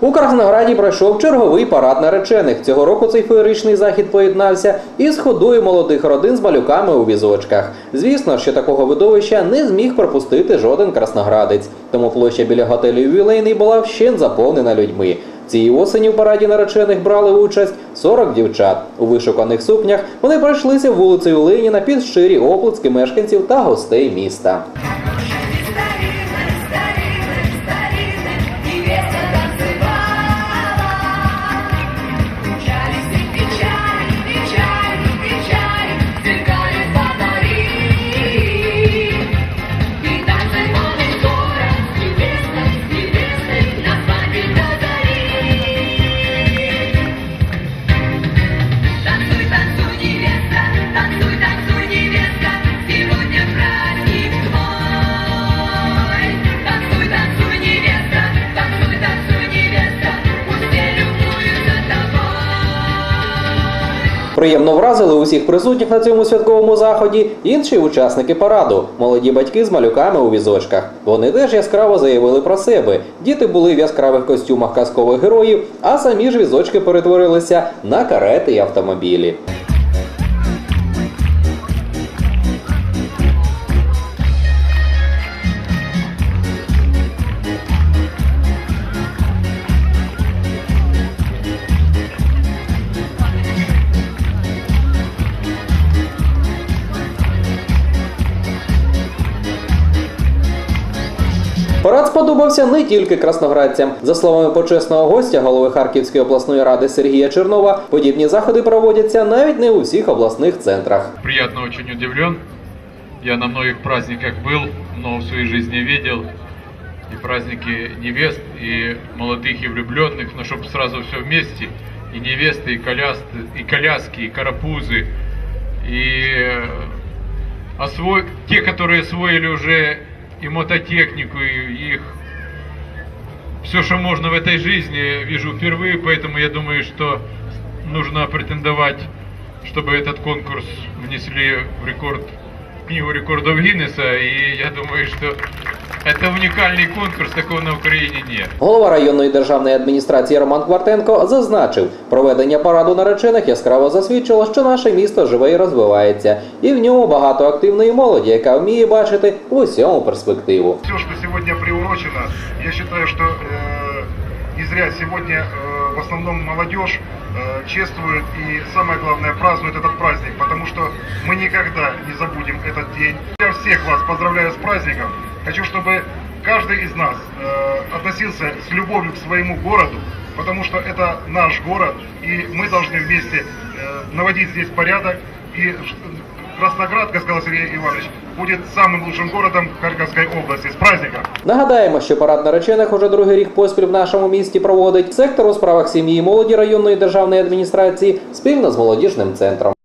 У Краснограді пройшов черговий парад наречених. Цього року цей феєричний захід поєднався із ходою молодих родин з малюками у візочках. Звісно, що такого видовища не зміг пропустити жоден красноградець. Тому площа біля готелю ювілейний була вщент заповнена людьми. Цієї осені в параді наречених брали участь 40 дівчат. У вишуканих сукнях вони пройшлися вулицею Леніна під щирі оплески мешканців та гостей міста. Приємно вразили усіх присутніх на цьому святковому заході інші учасники параду, молоді батьки з малюками у візочках. Вони теж яскраво заявили про себе. Діти були в яскравих костюмах казкових героїв, а самі ж візочки перетворилися на карети й автомобілі. Парад сподобався не тільки красноградцям. За словами почесного гостя голови Харківської обласної ради Сергія Чернова, подібні заходи проводяться навіть не у всіх обласних центрах. приятно очень удивлен. Я на многих праздниках был, много в своей жизни видел. И праздники невест, и молодых, и влюбленных, но чтобы сразу все вместе. И невесты, и, колясты, и коляски, и карапузы. И э, осво... те, которые освоили уже и мототехнику, и их все, что можно в этой жизни, вижу впервые, поэтому я думаю, что нужно претендовать, чтобы этот конкурс внесли в рекорд, книгу рекордов Гиннесса, и я думаю, что это уникальный конкурс, такого на Украине нет. Голова районної державної адміністрації Роман Квартенко зазначив, проведення параду наречених яскраво засвідчило, що наше місто живе і розвивається, і в ньому багато активної молоді, яка вміє бачити в усьому перспективу. все, что сегодня приурочено, я считаю, что э, не зря сегодня э, в основном молодежь э, чествует и самое главное празднует этот праздник, потому что мы никогда не забудем этот день. Я всех вас поздравляю с праздником. Хочу, чтобы каждый из нас э, относился с любовью к своему городу, потому что это наш город, и мы должны вместе э, наводить здесь порядок. И ш- Красноград, как сказал Сергей Иванович, будет самым лучшим городом Харьковской области. С праздником! Нагадаємо, що парад наречених уже другий рік поспіль в нашому місті проводить сектор у справах сім'ї і молоді районної державної адміністрації спільно з молодіжним центром.